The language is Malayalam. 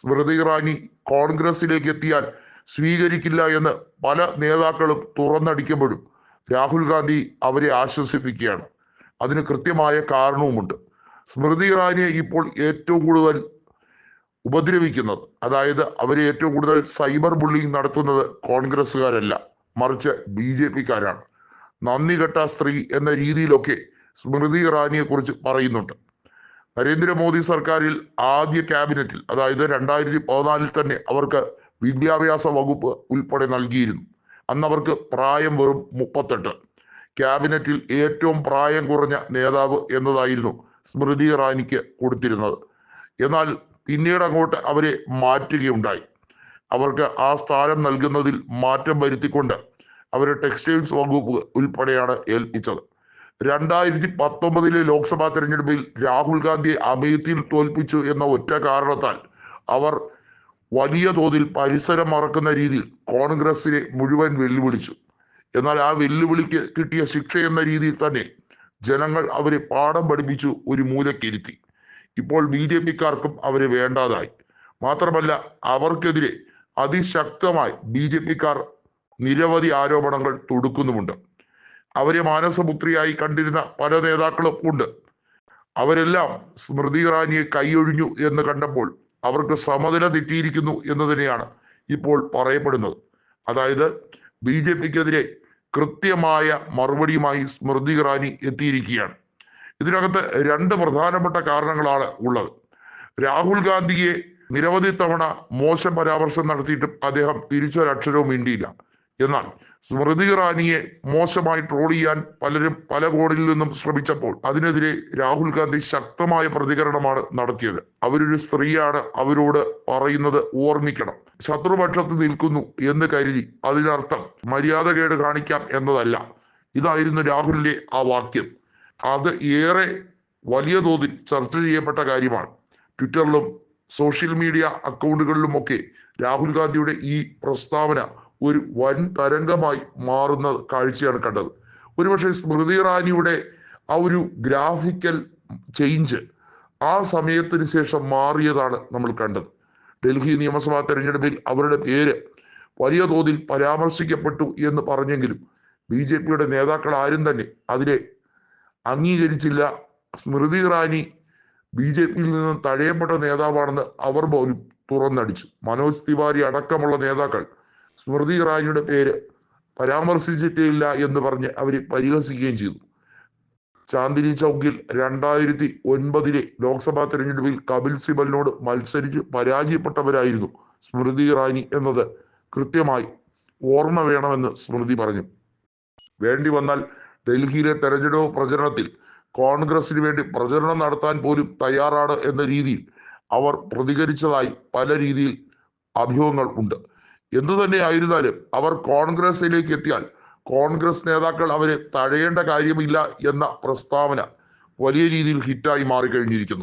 സ്മൃതി ഇറാനി കോൺഗ്രസിലേക്ക് എത്തിയാൽ സ്വീകരിക്കില്ല എന്ന് പല നേതാക്കളും തുറന്നടിക്കുമ്പോഴും രാഹുൽ ഗാന്ധി അവരെ ആശ്വസിപ്പിക്കുകയാണ്. അതിന് കൃത്യമായ കാരണവുമുണ്ട്. സ്മൃതി ഇറാനിയെ ഇപ്പോൾ ഏറ്റവും കൂടുതൽ ഉപദ്രവിക്കുന്നത് അതായത് അവരെ ഏറ്റവും കൂടുതൽ സൈബർ ബുള്ളിങ് നടത്തുന്നത് കോൺഗ്രസ്സുകാരല്ല മറിച്ച് ബി ജെ പിക്കാരാണ്. നന്ദി കെട്ട സ്ത്രീ എന്ന രീതിയിലൊക്കെ സ്മൃതി ഇറാനിയെ കുറിച്ച് പറയുന്നുണ്ട്. നരേന്ദ്രമോദി സർക്കാരിൽ ആദ്യ ക്യാബിനറ്റിൽ അതായത് രണ്ടായിരത്തി പതിനാലിൽ തന്നെ അവർക്ക് വിദ്യാഭ്യാസ വകുപ്പ് ഉൾപ്പെടെ നൽകിയിരുന്നു. അന്ന് അവർക്ക് പ്രായം വെറും മുപ്പത്തെട്ട്. ക്യാബിനറ്റിൽ ഏറ്റവും പ്രായം കുറഞ്ഞ നേതാവ് എന്നതായിരുന്നു സ്മൃതി ഇറാനിക്ക് കൊടുത്തിരുന്നത്. എന്നാൽ പിന്നീട് അങ്ങോട്ട് അവരെ മാറ്റുകയുണ്ടായി. അവർക്ക് ആ സ്ഥാനം നൽകുന്നതിൽ മാറ്റം വരുത്തിക്കൊണ്ട് അവരെ ടെക്സ്റ്റൈൽസ് വകുപ്പ് ഉൾപ്പെടെയാണ് ഏൽപ്പിച്ചത്. രണ്ടായിരത്തി പത്തൊമ്പതിലെ ലോക്സഭാ തെരഞ്ഞെടുപ്പിൽ രാഹുൽ ഗാന്ധിയെ അമേത്തിയിൽ തോൽപ്പിച്ചു എന്ന ഒറ്റ കാരണത്താൽ അവർ വലിയ തോതിൽ പരിസരം മറക്കുന്ന രീതിയിൽ കോൺഗ്രസിനെ മുഴുവൻ വെല്ലുവിളിച്ചു. എന്നാൽ ആ വെല്ലുവിളിക്ക് കിട്ടിയ ശിക്ഷ എന്ന രീതിയിൽ തന്നെ ജനങ്ങൾ അവരെ പാഠം പഠിപ്പിച്ചു ഒരു മൂലക്കിരുത്തി. ഇപ്പോൾ ബി ജെ പിക്കാർക്കും അവരെ വേണ്ടാതായി. മാത്രമല്ല അവർക്കെതിരെ അതിശക്തമായി ബി ജെ പിക്കാർ നിരവധി ആരോപണങ്ങൾ തൊടുക്കുന്നുമുണ്ട്. അവരെ മാനസപുത്രിയായി കണ്ടിരുന്ന പല നേതാക്കളും ഉണ്ട്. അവരെല്ലാം സ്മൃതി ഇറാനിയെ കൈയൊഴിഞ്ഞു എന്ന് കണ്ടപ്പോൾ അവർക്ക് സമനില തെറ്റിയിരിക്കുന്നു എന്ന് തന്നെയാണ് ഇപ്പോൾ പറയപ്പെടുന്നത്. അതായത് ബി ജെ പിക്കെതിരെ കൃത്യമായ മറുപടിയുമായി സ്മൃതി ഇറാനി എത്തിയിരിക്കുകയാണ്. ഇതിനകത്ത് രണ്ട് പ്രധാനപ്പെട്ട കാരണങ്ങളാണ് ഉള്ളത്. രാഹുൽ ഗാന്ധിയെ നിരവധി തവണ മോശം പരാമർശം നടത്തിയിട്ടും അദ്ദേഹം തിരിച്ചൊരക്ഷരവും മിണ്ടിയില്ല. എന്നാൽ സ്മൃതി ഇറാനിയെ മോശമായി ട്രോൾ ചെയ്യാൻ പലരും പല കോണിൽ നിന്നും ശ്രമിച്ചപ്പോൾ അതിനെതിരെ രാഹുൽ ഗാന്ധി ശക്തമായ പ്രതികരണമാണ് നടത്തിയത്. അവരൊരു സ്ത്രീയാണ് അവരോട് പറയുന്നത് ഓർമ്മിക്കണം. ശത്രുപക്ഷത്ത് നിൽക്കുന്നു എന്ന് കരുതി അതിനർത്ഥം മര്യാദകേട് കാണിക്കാം എന്നതല്ല. ഇതായിരുന്നു രാഹുലിന്റെ ആ വാക്യം. അത് ഏറെ വലിയ തോതിൽ ചർച്ച ചെയ്യപ്പെട്ട കാര്യമാണ്. ട്വിറ്ററിലും സോഷ്യൽ മീഡിയ അക്കൗണ്ടുകളിലുമൊക്കെ രാഹുൽ ഗാന്ധിയുടെ ഈ പ്രസ്താവന ഒരു വൻ തരംഗമായി മാറുന്ന കാഴ്ചയാണ് കണ്ടത്. ഒരുപക്ഷെ സ്മൃതി ഇറാനിയുടെ ആ ഒരു ഗ്രാഫിക്കൽ ചേഞ്ച് ആ സമയത്തിന് ശേഷം മാറിയതാണ് നമ്മൾ കണ്ടത്. ഡൽഹി നിയമസഭാ തെരഞ്ഞെടുപ്പിൽ അവരുടെ പേര് വലിയ തോതിൽ പരാമർശിക്കപ്പെട്ടു എന്ന് പറഞ്ഞെങ്കിലും ബി ജെ പിയുടെ നേതാക്കൾ ആരും തന്നെ അതിനെ അംഗീകരിച്ചില്ല. സ്മൃതി ഇറാനി ബി ജെ പിയിൽ നിന്ന് തഴയപ്പെട്ട നേതാവാണെന്ന് അവർ പോലും തുറന്നടിച്ചു. മനോജ് തിവാരി അടക്കമുള്ള നേതാക്കൾ സ്മൃതി ഇറാനിയുടെ പേര് പരാമർശിച്ചിട്ടില്ല എന്ന് പറഞ്ഞ് അവർ പരിഹസിക്കുകയും ചെയ്തു. ചാന്ദിനി ചൗക്കിൽ രണ്ടായിരത്തി ഒൻപതിലെ ലോക്സഭാ തെരഞ്ഞെടുപ്പിൽ കപിൽ സിബലിനോട് മത്സരിച്ച് പരാജയപ്പെട്ടവരായിരുന്നു സ്മൃതി ഇറാനി എന്നത്. കൃത്യമായി ഓർമ്മ വേണമെന്ന് സ്മൃതി പറഞ്ഞു. വേണ്ടി വന്നാൽ ഡൽഹിയിലെ തെരഞ്ഞെടുപ്പ് പ്രചരണത്തിൽ കോൺഗ്രസിന് വേണ്ടി പ്രചരണം നടത്താൻ പോലും തയ്യാറാണ് എന്ന രീതിയിൽ അവർ പ്രതികരിച്ചതായി പല രീതിയിൽ അഭ്യൂഹങ്ങൾ ഉണ്ട്. എന്തു തന്നെ ആയിരുന്നാലും അവർ കോൺഗ്രസിലേക്ക് എത്തിയാൽ കോൺഗ്രസ് നേതാക്കൾ അവരെ തഴയേണ്ട കാര്യമില്ല എന്ന പ്രസ്താവന വലിയ രീതിയിൽ ഹിറ്റായി മാറിക്കഴിഞ്ഞിരിക്കുന്നു.